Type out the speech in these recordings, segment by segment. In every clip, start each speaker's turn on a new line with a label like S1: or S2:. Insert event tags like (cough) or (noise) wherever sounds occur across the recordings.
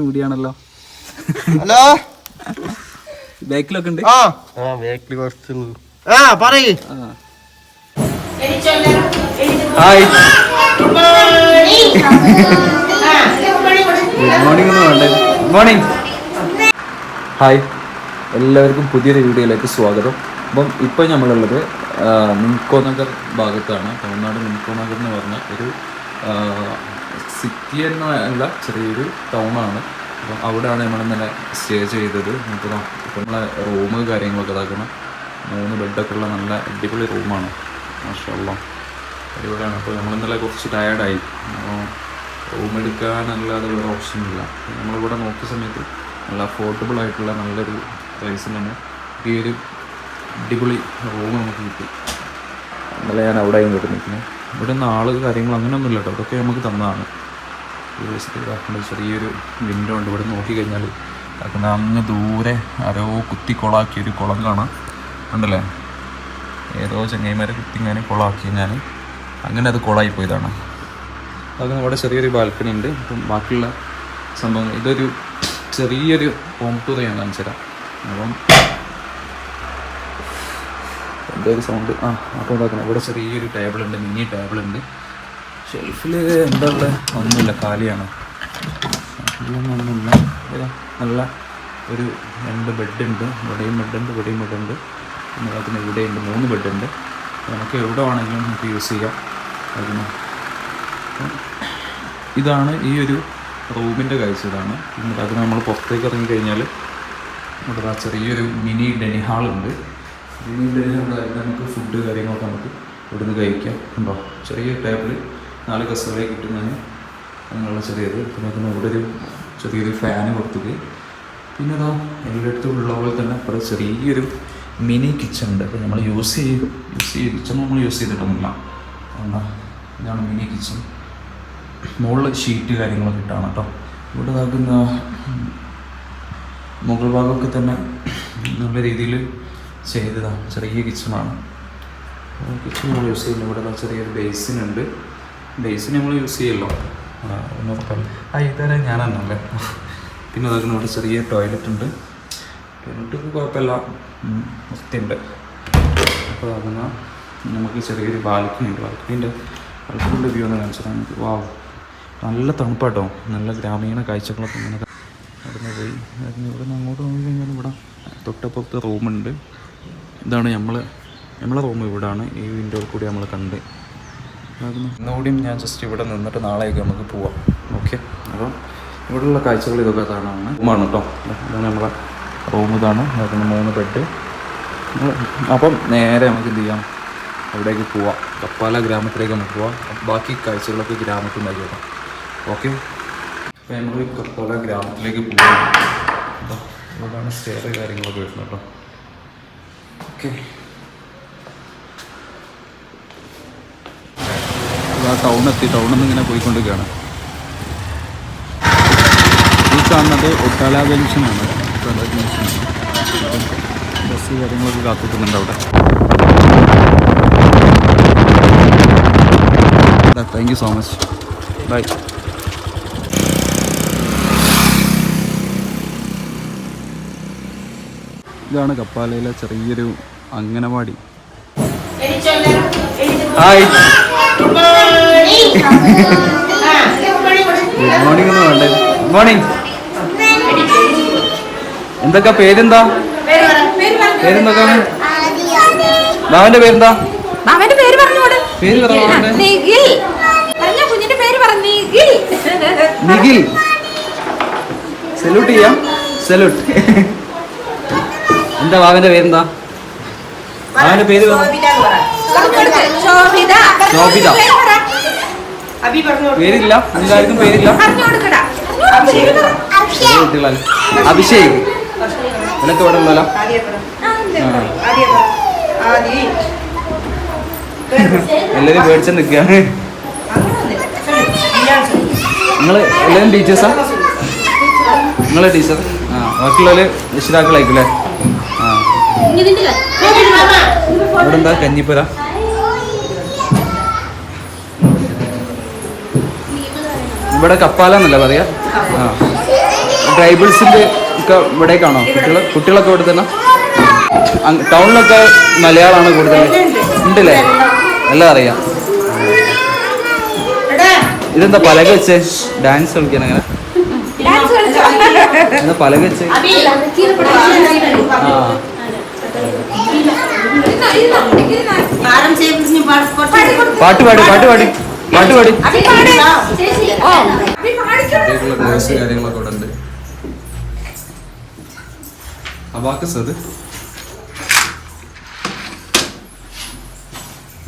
S1: മുടിയാണല്ലോ.
S2: Hello?
S1: ബാക്കിലൊക്കെ ഉണ്ട്.
S2: ആ.
S3: ആ ബാക്കിൽ കുറച്ച്
S2: ആ പറയ്.
S1: ഹായ്. ഗുഡ് മോർണിംഗ് ഒന്നും വേണ്ടേ. Morning hi. എല്ലാവർക്കും പുതിയൊരു വീഡിയോയിലേക്ക് സ്വാഗതം. അപ്പം ഇപ്പോൾ നമ്മളുള്ളത് ആ, മിൻകോ നഗർ ഭാഗത്താണ്. തമിഴ്നാട് മിൻകോ നഗർ എന്ന് പറഞ്ഞ ഒരു സിറ്റി എന്നല്ല ചെറിയൊരു ടൗണാണ്. അപ്പം അവിടെയാണ് നമ്മൾ ഇന്നലെ സ്റ്റേ ചെയ്തത്. നമുക്ക് നമ്മളെ റൂമ് കാര്യങ്ങളൊക്കെ ഇതാക്കണം. മൂന്ന് ബെഡൊക്കെ ഉള്ള നല്ല അടിപൊളി റൂമാണ് മാഷല്ല അടിപൊളിയാണ്. അപ്പോൾ നമ്മൾ ഇന്നലെ കുറച്ച് ടയർഡായി അപ്പോൾ റൂം എടുക്കാനല്ലാതെ വേറെ ഓപ്ഷൻ ഇല്ല. നമ്മളിവിടെ നോക്കിയ സമയത്ത് നല്ല അഫോർഡബിൾ ആയിട്ടുള്ള നല്ലൊരു പ്രൈസിൽ തന്നെ. ഈ ഒരു അടിപൊളി റൂം നമുക്ക് കിട്ടി. ഇന്നലെ ഞാൻ അവിടെ ആയിരുന്നു നിൽക്കുന്നത് ഇവിടെ നിന്ന് ആൾ കാര്യങ്ങൾ അങ്ങനെയൊന്നുമില്ല കേട്ടോ. അതൊക്കെ നമുക്ക് തന്നതാണ്. ഇതാക്കുന്ന ചെറിയൊരു വിൻഡോ ഉണ്ട്. ഇവിടെ നോക്കി കഴിഞ്ഞാൽ ഇതാക്കുന്ന അങ്ങ് ദൂരെ ആരോ കുത്തി കൊളാക്കിയ ഒരു കുളം കാണാം. ഉണ്ടല്ലേ ഏതോ ചങ്ങൈമാരെ കുത്തി ഇങ്ങനെ കുളമാക്കി ഞാൻ. അങ്ങനെ അത് കുളമായി പോയതാണ്. അതൊക്കെ ഇവിടെ ചെറിയൊരു ബാൽക്കണി ഉണ്ട്. അപ്പം ബാക്കിയുള്ള സംഭവം ഇതൊരു ചെറിയൊരു ഹോം ടൂർ ഞാൻ കാണിച്ചു തരാം. അപ്പം എന്തൊരു സൗണ്ട് ആ അപ്പോൾ ഇതാക്കണം. ഇവിടെ ചെറിയൊരു ടേബിൾ ഉണ്ട് മിനി ടേബിൾ ഉണ്ട്. ഷെൽഫിൽ എന്താ ഉള്ളത് ഒന്നുമില്ല കാലിയാണ്? ഒന്നുമില്ല. നല്ല ഒരു രണ്ട് ബെഡുണ്ട്. ഇവിടെയും ബെഡുണ്ട് ഇവിടെയും ബെഡുണ്ട്. അതിന് ഇവിടെയുണ്ട് മൂന്ന് ബെഡുണ്ട്. നമുക്ക് എവിടെ വേണമെങ്കിലും നമുക്ക് യൂസ് ചെയ്യാം. അതിന്. ഇതാണ് ഈ ഒരു റൂമിന്റെ കാഴ്ച ഇതാണ്. എന്നിട്ട് അത് നമ്മൾ പുറത്തേക്ക് ഇറങ്ങി കഴിഞ്ഞാൽ ഇവിടെ ചെറിയൊരു മിനി ഡെനി ഹാളുണ്ട്. മിനി ഡെനി ഹാളിൽ നമുക്ക് ഫുഡ് കാര്യങ്ങളൊക്കെ നമുക്ക് ഇവിടുന്ന് കഴിക്കാം. ഉണ്ടോ ചെറിയ ടേബിൾ നാല് കസേരയെ കിട്ടുന്നതിന് അങ്ങനെയുള്ള ചെറിയത്. പിന്നെ അതിന് ഇവിടെ ഒരു ചെറിയൊരു ഫാന് കൊടുത്തത് പിന്നെ അതാ എല്ലായിടത്തും ഉള്ള പോലെ തന്നെ ഇവിടെ ചെറിയൊരു മിനി കിച്ചൺ ഉണ്ട്. അപ്പോൾ നമ്മൾ യൂസ് ചെയ്യും യൂസ് ചെയ്യും കിച്ചൺ നമ്മൾ യൂസ് ചെയ്തിട്ടൊന്നുമില്ല. എന്താ ഇതാണ് മിനി കിച്ചൺ മുകളിൽ ഷീറ്റ് കാര്യങ്ങളൊക്കെ ഇട്ടാണ് കേട്ടോ ഇവിടെ ഇതാക്കുന്ന മുകൾ ഭാഗമൊക്കെ തന്നെ നല്ല രീതിയിൽ ചെയ്തതാണ് ചെറിയ കിച്ചണാണ് കിച്ചൺ നമ്മൾ യൂസ് ചെയ്യുന്നത് ഇവിടെ ചെറിയൊരു ബേസിൻ ബേസിൻ നമ്മൾ യൂസ് ചെയ്യല്ലോ. ഉറപ്പല്ല ആ ഇതുവരെ ഞാനെന്നല്ലേ പിന്നെ അതൊക്കെ ഇവിടെ ചെറിയ ടോയ്ലറ്റ് ഉണ്ട്. ടോയ്ലറ്റ് കുഴപ്പമില്ല. വൃത്തിയുണ്ട് അപ്പോൾ അതെന്ന് നമുക്ക് ചെറിയൊരു ബാൽക്കണി ഉണ്ട്. ബാൽക്കണീന്റെ ബാൽക്കണീന്റെ വ്യൂ എന്ന് കാണിച്ചാൽ നമുക്ക് വാവ് നല്ല തണുപ്പാട്ടോ. നല്ല ഗ്രാമീണ കാഴ്ചകളൊക്കെ ഇങ്ങനെ അവിടുന്ന് പോയി. അതിന് ഇവിടെ നിന്ന് അങ്ങോട്ട് നോക്കി കഴിഞ്ഞാൽ ഇവിടെ തൊട്ടപ്പുറത്ത് റൂമുണ്ട് ഇതാണ് നമ്മൾ നമ്മളെ റൂം ഇവിടാണ്. ഈ വിൻഡോയിൽ കൂടി നമ്മൾ കണ്ട് ഇന്നുകൂടിയും ഞാൻ ജസ്റ്റ് ഇവിടെ നിന്നിട്ട് നാളെയൊക്കെ നമുക്ക് പോവാം. ഓക്കെ അപ്പം ഇവിടെയുള്ള കാഴ്ചകൾ ഇതൊക്കെ കാണാനാണ് റൂമാണ് കേട്ടോ ഇതാണ് നമ്മളെ റൂം ഇതാണ്. അതിന് മൂന്ന് ബെഡ് അപ്പം നേരെ നമുക്ക് എന്ത് ചെയ്യാം? അവിടേക്ക് പോവാം. കപ്പാല ഗ്രാമത്തിലേക്ക് നമുക്ക് പോവാം. ബാക്കി കാഴ്ചകളൊക്കെ ഗ്രാമത്തിൽ നിന്ന് നോക്കാം ഓക്കെ അപ്പം നമ്മൾ കപ്പാല ഗ്രാമത്തിലേക്ക് പോവാം. അപ്പം ഇവിടെയാണ് സ്റ്റേറ് കാര്യങ്ങളൊക്കെ വരുന്നത് കേട്ടോ ഓക്കെ ആ ടൗൺ എത്തി. ടൗണിൽ നിന്ന് ഇങ്ങനെ പോയിക്കൊണ്ടിരിക്കുകയാണ്. ഈ കാണുന്നത് ഒട്ടാല ജംഗ്ഷനാണ് ഒട്ടാല ജംഗ്ഷനാണ് ബസ് കാര്യങ്ങളൊക്കെ കാത്തിക്കുന്നുണ്ട് അവിടെ. Thank you so much bye ഇതാണ് കപ്പാലയിലെ ചെറിയൊരു അംഗനവാടി. ഹായ് ഗുഡ് മോർണിംഗ് ഒന്നും വേണ്ടേ ഗുഡ് മോർണിംഗ് എന്തൊക്കെ പേരെന്താ? പേരെന്തൊക്കെ? മാവന്റെ പേരെന്താ?
S4: മാമന്റെ പേര് പറഞ്ഞോട്
S1: പേര് മാവന്റെ
S4: നിഖിൽ. പറഞ്ഞ കുഞ്ഞിന്റെ പേര് പറഞ്ഞു നിഖിൽ.
S1: നിഖിൽ. സല്യൂട്ട് ചെയ്യാം. സല്യൂട്ട് എന്താ മാവന്റെ പേരെന്താ? മാവന്റെ പേര് പറ.
S4: കൊടുക്ക്. ശോഭിത.
S1: പേരില്ല എല്ലാവർക്കും പേരില്ല. അഭിഷേക്. ഇവരൊക്കെ ഇവിടെ എല്ലാരും പേടിച്ച നിൽക്കുകയാണ്. നിങ്ങൾ എല്ലാവരും ടീച്ചേഴ്സാ? നിങ്ങളെ ടീച്ചർ? ആ ബാക്കിയുള്ളവർ രക്ഷിതാക്കളായിരിക്കും അല്ലേ? ആ. ഇവിടെ എന്താ കഞ്ഞിപ്പുര? ഇവിടെ കപ്പാല എന്നല്ല പറയാ? ആ. ട്രൈബിൾസിന്റെ ഒക്കെ ഇവിടേക്കാണോ? കുട്ടികൾ കുട്ടികളൊക്കെ ഇവിടെ തന്നെ? ടൗണിലൊക്കെ മലയാളമാണ് കൂടുതൽ ഉണ്ടല്ലേ? എല്ലാം അറിയാം. ഇതെന്താ പലക വെച്ച്? ഡാൻസ് കളിക്കാൻ അങ്ങനെ? എന്താ പലക വെച്ച്. പാട്ട് പാടി പാട്ട് പാടി.
S4: പാട്ടുപാടി
S1: വോയിസ് കാര്യങ്ങളൊക്കെ ഇവിടെ ഉണ്ട് അബാക്കസ് അത്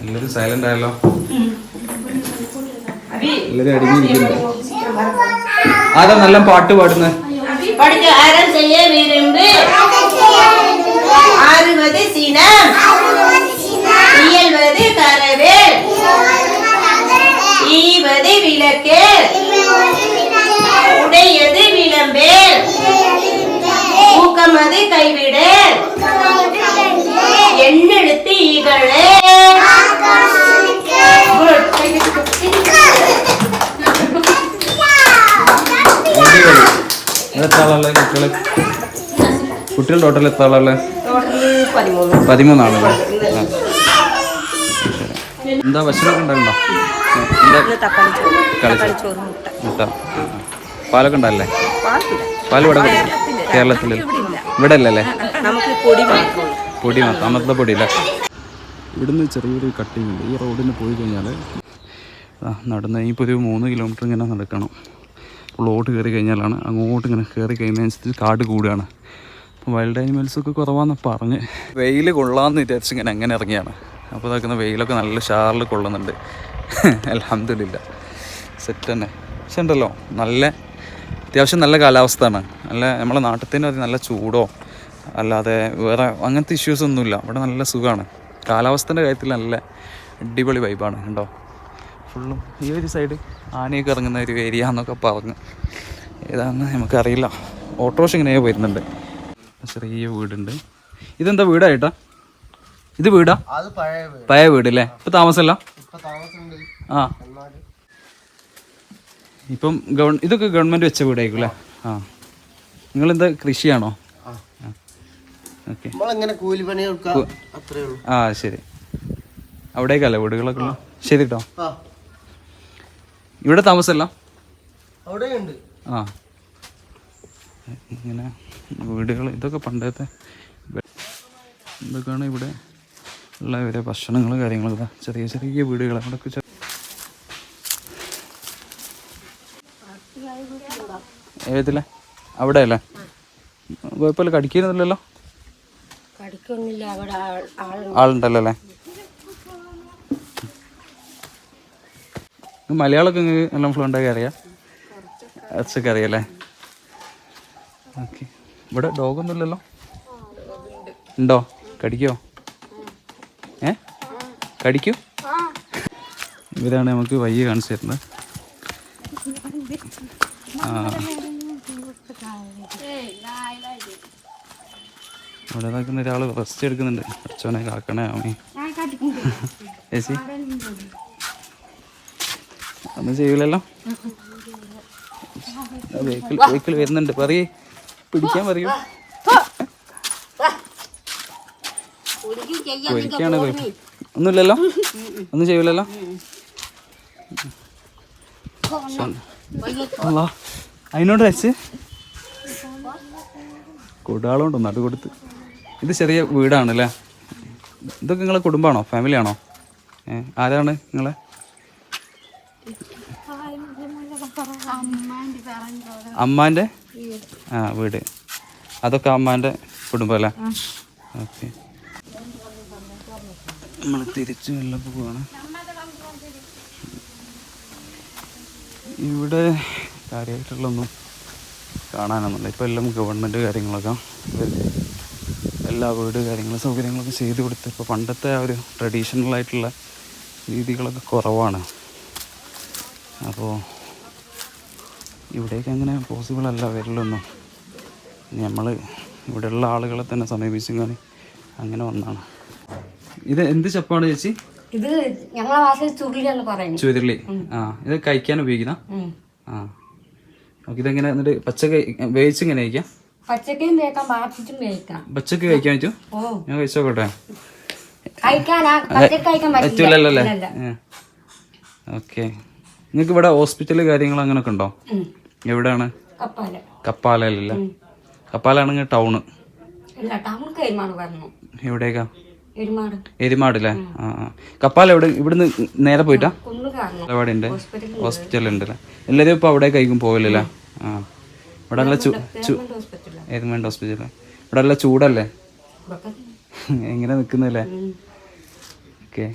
S1: എല്ലാരും സൈലന്റ് ആയല്ലോ എല്ലാരും അടിഞ്ഞിരിക്കുന്നു അതാ നല്ല പാട്ട് പാടുന്നത്
S3: ആരും ചെയ്യാൻ വരുമ്പ് ആരും സീനം ஈவது விளக்கு உடையது விளம்பேல் ஊக்கமது கைவிடு எண்ணெழுத்து ஈகளே
S1: അടിപൊളി എത്ര ആളല്ലേ കുട്ടികള് കുട്ടികൾ ടോട്ടൽ എത്ര ആളല്ലേ പതിമൂന്നാളല്ലേ ആ. ശരി. എന്താ ഭക്ഷണമൊക്കെ ഉണ്ടാകണ്ടോ എന്താ? ചോറ് മുട്ട. ആ. പാലൊക്കെ ഉണ്ടല്ലേ? പാൽ ഇവിടെ കേരളത്തിൽ ഇവിടെ അല്ലല്ലേ
S3: നമുക്ക് പൊടി മാത്രം.
S1: അമൃത പൊടി ഇല്ല. ഇവിടുന്ന് ചെറിയൊരു കട്ടിങ് ഉണ്ട്. ഈ റോഡിന് പോയി കഴിഞ്ഞാൽ നടന്ന് ഇപ്പോൾ ഒരു മൂന്ന് കിലോമീറ്റർ ഇങ്ങനെ നടക്കണം. ഉള്ളോട്ട് കയറി കഴിഞ്ഞാലാണ് അങ്ങോട്ട് ഇങ്ങനെ കയറി കഴിഞ്ഞതിനനുസരിച്ച് കാട് കൂടുകയാണ്. അപ്പോൾ വൈൽഡ് ആനിമൽസൊക്കെ കുറവാന്ന് പറഞ്ഞ്. വെയിൽ കൊള്ളാമെന്ന് വിചാരിച്ച് ഇങ്ങനെ അങ്ങനെ ഇറങ്ങിയാണ്. അപ്പോൾ ഇതാക്കുന്ന വെയിലൊക്കെ നല്ല ഷാറിൽ കൊള്ളുന്നുണ്ട്. (laughs) അലഹമില്ല സെറ്റ് തന്നെ. പക്ഷെ ഉണ്ടല്ലോ നല്ല അത്യാവശ്യം നല്ല കാലാവസ്ഥയാണ്. നല്ല നമ്മളെ നാട്ടിൽ നല്ല ചൂടോ അല്ലാതെ വേറെ അങ്ങനത്തെ ഇഷ്യൂസ് ഒന്നുമില്ല. ഇവിടെ നല്ല സുഖമാണ്. കാലാവസ്ഥേന്റെ കാര്യത്തിൽ നല്ല അടിപൊളി വൈബാണ് കണ്ടോ? ഫുള്ളും ഈ ഒരു സൈഡ് ആനയൊക്കെ ഇറങ്ങുന്ന ഒരു ഏരിയ എന്നൊക്കെ പറഞ്ഞ്. ഏതാണെന്ന് നമുക്കറിയില്ല. ഓട്ടോറിക്ഷ ഇങ്ങനെ വരുന്നുണ്ട്. ചെറിയ വീടുണ്ട്. ഇതെന്താ വീടായിട്ടാ ഇത് വീടാ?
S2: പഴയ വീട്.
S1: അല്ലേ? ഇപ്പം താമസമല്ല? ആ. ഇപ്പം ഗവൺ ഇതൊക്കെ ഗവൺമെന്റ് വെച്ച വീടായിരിക്കും അല്ലേ? ആ. നിങ്ങളെന്താ കൃഷിയാണോ?
S2: ആ.
S1: ഓക്കെ. ശരി അവിടേക്കല്ലേ വീടുകളൊക്കെ ഉള്ളു. ശരി. കേട്ടോ ഇവിടെ താമസമല്ല? ആ. ഇങ്ങനെ വീടുകൾ ഇതൊക്കെ പണ്ടത്തെ ഇതൊക്കെയാണ് ഇവിടെ ഉള്ള ഇവരെ ഭക്ഷണങ്ങൾ കാര്യങ്ങളൊക്കെ. ചെറിയ ചെറിയ വീടുകൾ അവിടെയൊക്കെ ഏതിലെ അവിടെ അല്ലേ കുഴപ്പമില്ല കടിക്കുന്നില്ലല്ലോ? ആളുണ്ടല്ലോ അല്ലേ മലയാളമൊക്കെ നിങ്ങൾക്ക് നല്ല ഫ്ലുവന്റൊക്കെ അറിയാം? അച്ഛക്ക് അറിയാം ഓക്കെ. ഇവിടെ ഡോഗൊന്നുമില്ലല്ലോ? ഉണ്ടോ? കടിക്കോ? ഏ? കടിക്കൂ? ഇവരാണ് നമുക്ക് വയ്യ കാണിച്ചു തരുന്നത്. ആ. ഇവിടെ നിൽക്കുന്ന ഒരാൾ റെസ്റ്റ് എടുക്കുന്നുണ്ട്. അച്ഛനെ കാക്കണേ അമ്മേ. ചേച്ചി ഒന്നും ചെയ്യൂലല്ലോ? വെഹിക്കിൾ വെഹിക്കിൾ വരുന്നുണ്ട്. പറയേ. പിടിക്കാൻ പറയൂ. ഒരിക്കാണ് ഒന്നുമില്ലല്ലോ? ഒന്നും ചെയ്യൂലല്ലോ? അല്ലാ അതിനോട് വെച്ച്. കൂടാളുണ്ടോ നടു കൊടുത്ത്. ഇത് ചെറിയ വീടാണ് അല്ലേ ഇതൊക്കെ നിങ്ങളെ കുടുംബമാണോ ഫാമിലിയാണോ? ആണോ ആരാണ് നിങ്ങളെ? അമ്മാന്റെ ആ വീട്. അതൊക്കെ അമ്മാന്റെ കുടുംബം അല്ലേ ഓക്കെ. നമ്മൾ തിരിച്ചു വെള്ളം പോവാണ്. ഇവിടെ കാര്യമായിട്ടുള്ളൊന്നും കാണാനൊന്നുമില്ല. ഇപ്പം എല്ലാം ഗവൺമെന്റ് കാര്യങ്ങളൊക്കെ. എല്ലാ വീട് കാര്യങ്ങളും സൗകര്യങ്ങളൊക്കെ ചെയ്ത് കൊടുത്ത്. ഇപ്പോൾ പണ്ടത്തെ ആ ഒരു ട്രഡീഷണൽ ആയിട്ടുള്ള രീതികളൊക്കെ കുറവാണ്. അപ്പോൾ ഇവിടേക്ക് അങ്ങനെ പോസിബിൾ അല്ല വരലൊന്നും. നമ്മൾ ഇവിടെയുള്ള ആളുകളെ തന്നെ സമീപിച്ചാൽ അങ്ങനെ വന്നാണ്. ഇത് എന്ത് ചപ്പാണ് ചേച്ചി?
S5: ഇത് ഞങ്ങളെ ഭാഷയിൽ ചുരുളിയാണ് പറയുന്നത്.
S1: ചുരുളി. ആ ഇത് കഴിക്കാൻ ഉപയോഗിക്കുന്ന? ആ. ഓക്കെ ഇതെങ്ങനെ? എന്നിട്ട് പച്ച വേവിച്ച് ഇങ്ങനെ കഴിക്കാം?
S4: പച്ചക്കയും വാപ്പിച്ചും
S1: പച്ചക്ക് കഴിക്കാൻ പറ്റും?
S4: ഓ.
S1: ഞാൻ കഴിച്ചോക്കട്ടെ.
S4: കഴിക്കാനാ പച്ചക്ക കഴിക്കാൻ.
S1: ഓക്കെ. നിങ്ങൾക്ക് ഇവിടെ ഹോസ്പിറ്റൽ കാര്യങ്ങൾ അങ്ങനെയൊക്കെ ഉണ്ടോ. എവിടെയാണ്
S4: കപ്പാൽ.
S1: കപ്പാലല്ലേ കപ്പാലാണെങ്കിൽ ടൗണ് എവിടേക്കാ? എരുമാടില്ലേ ആ കപ്പാൽ എവിടെ ഇവിടുന്ന് നേരെ പോയിട്ടാ? അവിടെ ഉണ്ട് ഹോസ്പിറ്റൽ ഉണ്ട് അല്ലേ? എല്ലാവരും ഇപ്പോൾ അവിടെ കഴിക്കും പോകലല്ലേ ആ. ഇവിടെ നല്ല
S4: ഹോസ്പിറ്റലിൽ
S1: ഏതുമേണ്ട ഹോസ്പിറ്റൽ ഇവിടെ നല്ല ചൂടല്ലേ? എങ്ങനെ നിൽക്കുന്നല്ലേ ഓക്കെ.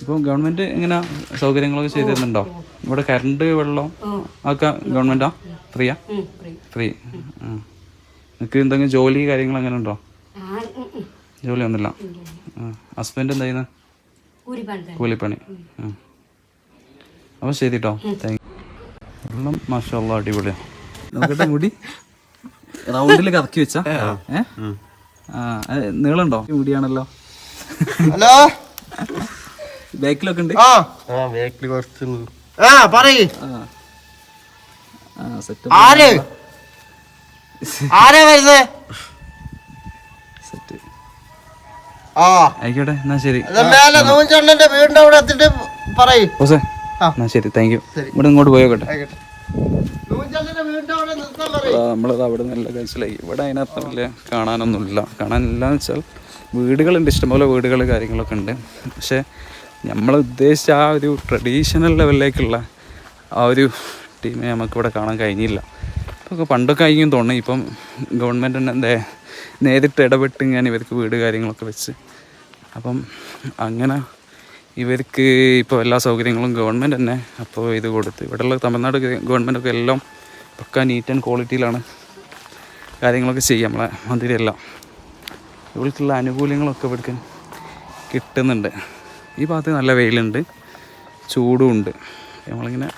S1: ഇപ്പോൾ ഗവൺമെന്റ് എങ്ങനെ സൗകര്യങ്ങളൊക്കെ ചെയ്തു തരുന്നുണ്ടോ? ഇവിടെ കറണ്ട് വെള്ളം ഒക്കെ ഗവൺമെന്റാ ഫ്രീയാ? ഫ്രീ. നിങ്ങൾക്ക് എന്തെങ്കിലും ജോലി കാര്യങ്ങൾ അങ്ങനെ ഉണ്ടോ. ജോലി ഒന്നുമില്ല. ഹസ്ബൻഡ് എന്താ ചെയ്യുന്നത്
S4: കൂലിപ്പണി.
S1: അപ്പോൾ ശരി കേട്ടോ താങ്ക് വെള്ളം മാഷല്ല അടിപൊളിയാണ് നോക്കട്ടെ മുടി? (laughs) റൗണ്ടിൽ കറക്കി വെച്ച? നീളുണ്ടോ ആ നീളമുണ്ടോ മുടിയാണല്ലോ.
S2: ഹലോ?
S1: ബാക്കിലൊക്കെ ഉണ്ട്?
S2: ആ. ആ ബാക്കിൽ കുറച്ച് ആ പറയ്.
S1: ആ. ആ സെറ്റ്
S2: ആര്? ആരാ വരുന്നേ?
S1: സെറ്റ്
S2: ആ.
S1: ആയിക്കോട്ടെ എന്നാ ശരി.
S2: അത് മേലെ നൂഞ്ചണ്ണന്റെ വീടിന്റെ അവിടെ എത്തിട്ട് പറയ്.
S1: എന്നാ ശരി താങ്ക് യു ഇവിടെ ഇങ്ങോട്ട് പോയോക്കട്ടെ.
S2: ആയിക്കോട്ടെ.
S1: നമ്മളത് അവിടെ നല്ല കഴിച്ചിലായി ഇവിടെ അതിനകത്ത് വലിയ കാണാനൊന്നുമില്ല. കാണാനില്ല എന്ന് വെച്ചാൽ വീടുകളുണ്ട്. ഇഷ്ടംപോലെ വീടുകൾ കാര്യങ്ങളൊക്കെ ഉണ്ട്. പക്ഷേ നമ്മൾ ഉദ്ദേശിച്ച ആ ഒരു ട്രഡീഷണൽ ലെവലിലേക്കുള്ള ആ ഒരു ടീമെ നമുക്കിവിടെ കാണാൻ കഴിഞ്ഞില്ല. ഇപ്പോൾ പണ്ടൊക്കെ ആയിരിക്കും തോന്നുന്നു. ഇപ്പം ഗവൺമെന്റ് തന്നെ എന്താ നേരിട്ട് ഇടപെട്ട് ഞാൻ ഇവർക്ക് വീട് കാര്യങ്ങളൊക്കെ വെച്ച്. അപ്പം അങ്ങനെ ഇവർക്ക് ഇപ്പോൾ എല്ലാ സൗകര്യങ്ങളും ഗവൺമെന്റ് തന്നെ അപ്പോൾ ഇത് കൊടുത്ത്. ഇവിടെയുള്ള തമിഴ്നാട് ഗവൺമെന്റൊക്കെ എല്ലാം പക്ക നീറ്റ് ആൻഡ് ക്വാളിറ്റിയിലാണ് കാര്യങ്ങളൊക്കെ ചെയ്യുക നമ്മളെ മന്ദിരമെല്ലാം ഇവിടേക്കുള്ള ആനുകൂല്യങ്ങളൊക്കെ ഇവിടേക്ക് കിട്ടുന്നുണ്ട്. ഈ ഭാഗത്ത് നല്ല വെയിലുണ്ട് ചൂടും ഉണ്ട്. നമ്മളിങ്ങനെ